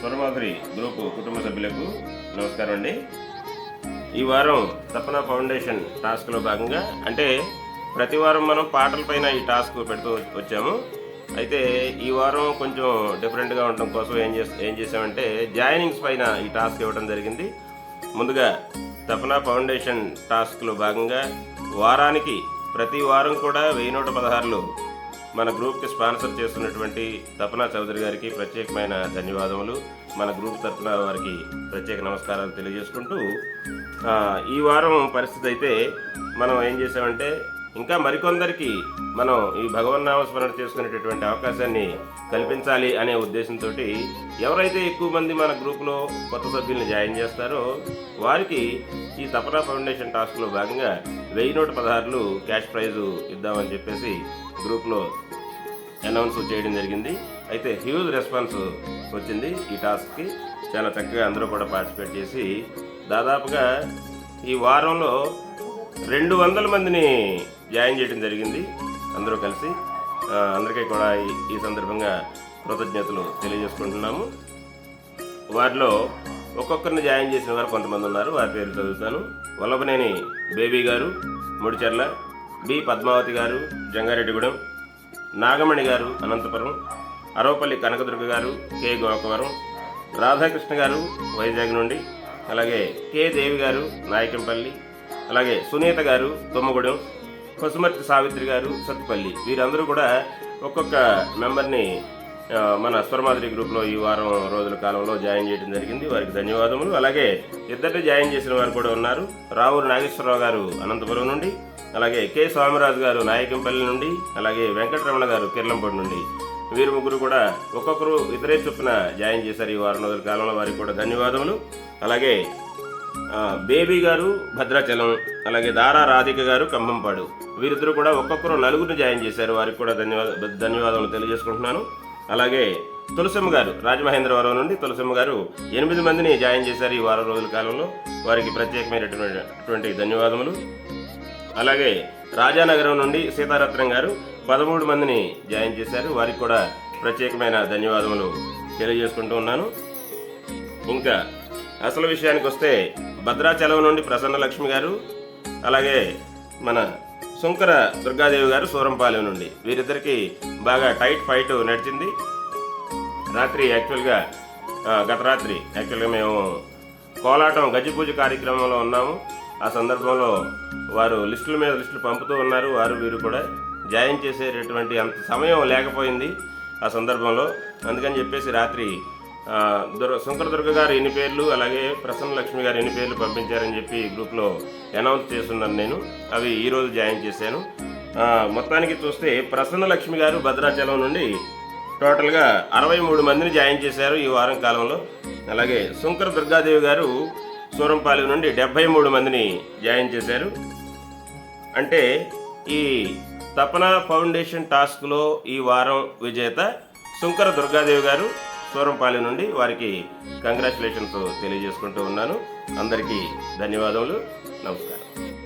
Swaramadhuri group కుటుంబ సభ్యులకు నమస్కారం అండి. ఈ వారం తపన ఫౌండేషన్ టాస్క్లో భాగంగా అంటే ప్రతి వారం మనం పాటల పైన ఈ టాస్క్ పెడుతూ వచ్చాము. అయితే ఈ వారం కొంచెం డిఫరెంట్గా ఉండడం కోసం ఏం చేస్ ఏం చేసామంటే జాయినింగ్స్ పైన ఈ టాస్క్ ఇవ్వడం జరిగింది. ముందుగా తపన ఫౌండేషన్ టాస్క్లో భాగంగా వారానికి ప్రతి వారం కూడా వెయ్యి నూట పదహారులు మన గ్రూప్కి స్పాన్సర్ చేస్తున్నటువంటి తపనా చౌదరి గారికి ప్రత్యేకమైన ధన్యవాదములు. మన గ్రూప్ తరఫున వారికి ప్రత్యేక నమస్కారాలు తెలియజేసుకుంటూ ఈ వారం పరిస్థితి అయితే మనం ఏం చేసామంటే ఇంకా మరికొందరికి మనం ఈ భగవన్నామస్మరణ చేసుకునేటటువంటి అవకాశాన్ని కల్పించాలి అనే ఉద్దేశంతో ఎవరైతే ఎక్కువ మంది మన గ్రూప్లో కొత్త సభ్యుల్ని జాయిన్ చేస్తారో వారికి ఈ తపనా ఫౌండేషన్ టాస్క్లో భాగంగా వెయ్యి నూట పదహారులు క్యాష్ ప్రైజు ఇద్దామని చెప్పేసి గ్రూప్లో అనౌన్స్ చేయడం జరిగింది. అయితే హ్యూజ్ రెస్పాన్స్ వచ్చింది. ఈ టాస్క్కి చాలా చక్కగా అందరూ కూడా పార్టిసిపేట్ చేసి దాదాపుగా ఈ వారంలో రెండు వందల మందిని జాయిన్ చేయడం జరిగింది. అందరూ కలిసి అందరికీ కూడా ఈ- సందర్భంగా కృతజ్ఞతలు తెలియజేసుకుంటున్నాము. వారిలో ఒక్కొక్కరిని జాయిన్ చేసిన వారు కొంతమంది ఉన్నారు. వారి పేర్లు చదువుతాను. వల్లభనేని బేబీ గారు ముడిచెర్ల బి పద్మావతి గారు జంగారెడ్డిగూడెం నాగమణి గారు అనంతపురం అరవపల్లి కనకదుర్గ గారు కె గోకవరం రాధాకృష్ణ గారు వైజాగ్ నుండి అలాగే కె దేవి గారు నాయకంపల్లి అలాగే సునీత గారు తుమ్మగూడెం పసుమర్తి సావిత్రి గారు సత్తుపల్లి. వీరందరూ కూడా ఒక్కొక్క మెంబర్ని మన స్వర్మాదిరి గ్రూప్లో ఈ వారం రోజుల కాలంలో జాయిన్ చేయడం జరిగింది. వారికి ధన్యవాదములు. అలాగే ఇద్దరిని జాయిన్ చేసిన వారు కూడా ఉన్నారు. రావురు నాగేశ్వరరావు గారు అనంతపురం నుండి అలాగే కె. స్వామిరాజు గారు నాయకంపల్లి నుండి అలాగే వెంకటరమణ గారు కిర్లంపూడి నుండి. వీరు ముగ్గురు కూడా ఒక్కొక్కరు ఇద్దరే చొప్పున జాయిన్ చేశారు ఈ వారం రోజుల కాలంలో. వారికి కూడా ధన్యవాదములు. అలాగే బేబీ గారు భద్రాచలం అలాగే దారా రాధిక గారు కంభంపాడు. వీరిద్దరూ కూడా ఒక్కొక్కరు నలుగురిని జాయిన్ చేశారు. వారికి కూడా ధన్యవాద ధన్యవాదాలు తెలియజేసుకుంటున్నాను. అలాగే తులసమ్మ గారు రాజమహేంద్రవరం నుండి తులసమ్మ గారు ఎనిమిది మందిని జాయిన్ చేశారు ఈ వారం రోజుల కాలంలో. వారికి ప్రత్యేకమైనటువంటి ధన్యవాదములు. అలాగే రాజానగరం నుండి సీతారత్నం గారు పదమూడు మందిని జాయిన్ చేశారు. వారికి కూడా ప్రత్యేకమైన ధన్యవాదములు తెలియజేసుకుంటూ ఉన్నాను. ఇంకా అసలు విషయానికి వస్తే భద్రాచలం నుండి ప్రసన్న లక్ష్మి గారు అలాగే మన శంకర దుర్గాదేవి గారు సూరంపాలెం నుండి. వీరిద్దరికి బాగా టైట్ ఫైట్ నడిచింది. రాత్రి యాక్చువల్గా గత రాత్రి యాక్చువల్గా మేము కోలాటం గజ్జి పూజ కార్యక్రమంలో ఉన్నాము. ఆ సందర్భంలో వారు లిస్టుల మీద లిస్టులు పంపుతూ ఉన్నారు. వారు వీరు కూడా జాయిన్ చేసేటటువంటి అంత సమయం లేకపోయింది ఆ సందర్భంలో. అందుకని చెప్పేసి రాత్రి దుర్ శంకర దుర్గ గారు ఎన్ని పేర్లు అలాగే ప్రసన్న లక్ష్మి గారు ఎన్ని పేర్లు పంపించారని చెప్పి గ్రూప్లో అనౌన్స్ చేస్తున్నాను నేను. అవి ఈరోజు జాయిన్ చేశాను. మొత్తానికి చూస్తే ప్రసన్న లక్ష్మి గారు భద్రాచలం నుండి టోటల్గా అరవై మూడు మందిని జాయిన్ చేశారు ఈ వారం కాలంలో. అలాగే శంకర దుర్గాదేవి గారు సూరంపాలెం నుండి డెబ్బై మూడు మందిని జాయిన్ చేశారు. అంటే ఈ తపన ఫౌండేషన్ టాస్క్లో ఈ వారం విజేత శంకర దుర్గాదేవి గారు సూరంపాలెం నుండి వారికి కంగ్రాచులేషన్స్ తెలియజేసుకుంటూ ఉన్నాను. అందరికీ ధన్యవాదములు. నమస్కారం.